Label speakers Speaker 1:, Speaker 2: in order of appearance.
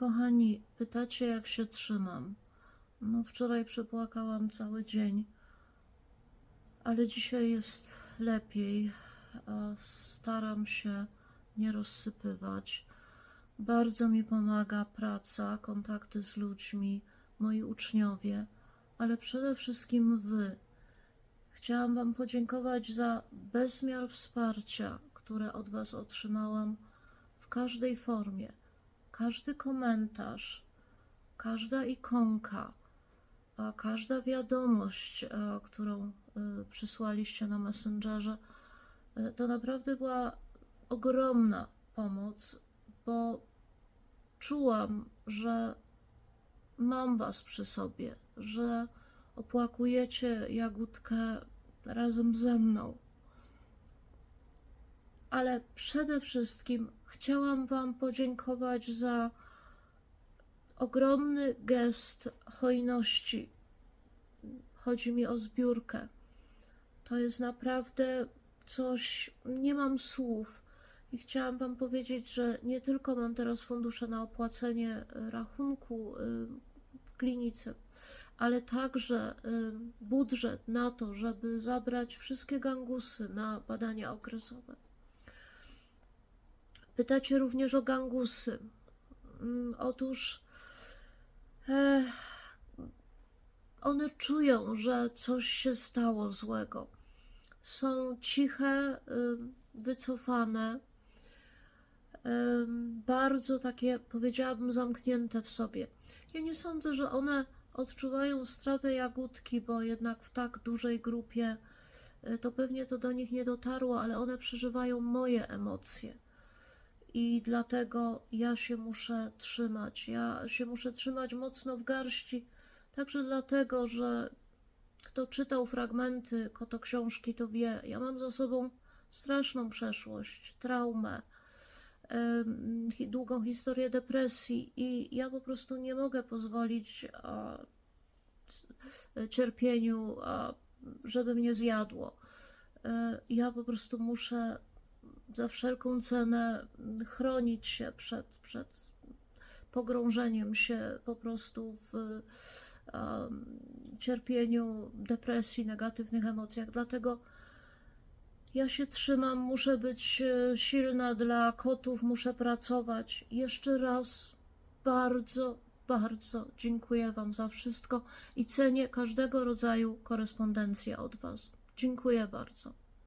Speaker 1: Kochani, pytacie, jak się trzymam. No, wczoraj przepłakałam cały dzień, ale dzisiaj jest lepiej. Staram się nie rozsypywać. Bardzo mi pomaga praca, kontakty z ludźmi, moi uczniowie, ale przede wszystkim Wy. Chciałam Wam podziękować za bezmiar wsparcia, które od Was otrzymałam w każdej formie. Każdy komentarz, każda ikonka, każda wiadomość, e, którą e, przysłaliście na Messengerze, e, to naprawdę była ogromna pomoc, bo czułam, że mam Was przy sobie, że opłakujecie jagódkę razem ze mną. Ale przede wszystkim chciałam Wam podziękować za ogromny gest hojności. Chodzi mi o zbiórkę. To jest naprawdę coś, nie mam słów. I chciałam Wam powiedzieć, że nie tylko mam teraz fundusze na opłacenie y, rachunku y, w klinice, ale także y, budżet na to, żeby zabrać wszystkie gangusy na badania okresowe. Pytacie również o gangusy. Mm, Otóż e, one czują, że coś się stało złego. Są ciche, y, wycofane, em, bardzo takie, powiedziałabym, zamknięte w sobie. Ja nie sądzę, że one odczuwają stratę jagódki, bo jednak w tak dużej grupie y, to pewnie to do nich nie dotarło, ale one przeżywają moje emocje. I dlatego ja się muszę trzymać. Ja się muszę trzymać mocno w garści, także dlatego, że kto czytał fragmenty Koto książki, to wie, ja mam za sobą straszną przeszłość, traumę, hi- długą historię depresji i ja po prostu nie mogę pozwolić a, cierpieniu, a, żeby mnie zjadło. E, Ja po prostu muszę za wszelką cenę chronić się przed, przed pogrążeniem się po prostu w cierpieniu, depresji, negatywnych emocjach. Dlatego ja się trzymam, muszę być e, silna dla kotów, muszę pracować. Jeszcze raz bardzo, bardzo dziękuję Wam za wszystko i cenię każdego rodzaju korespondencję od Was. Dziękuję bardzo.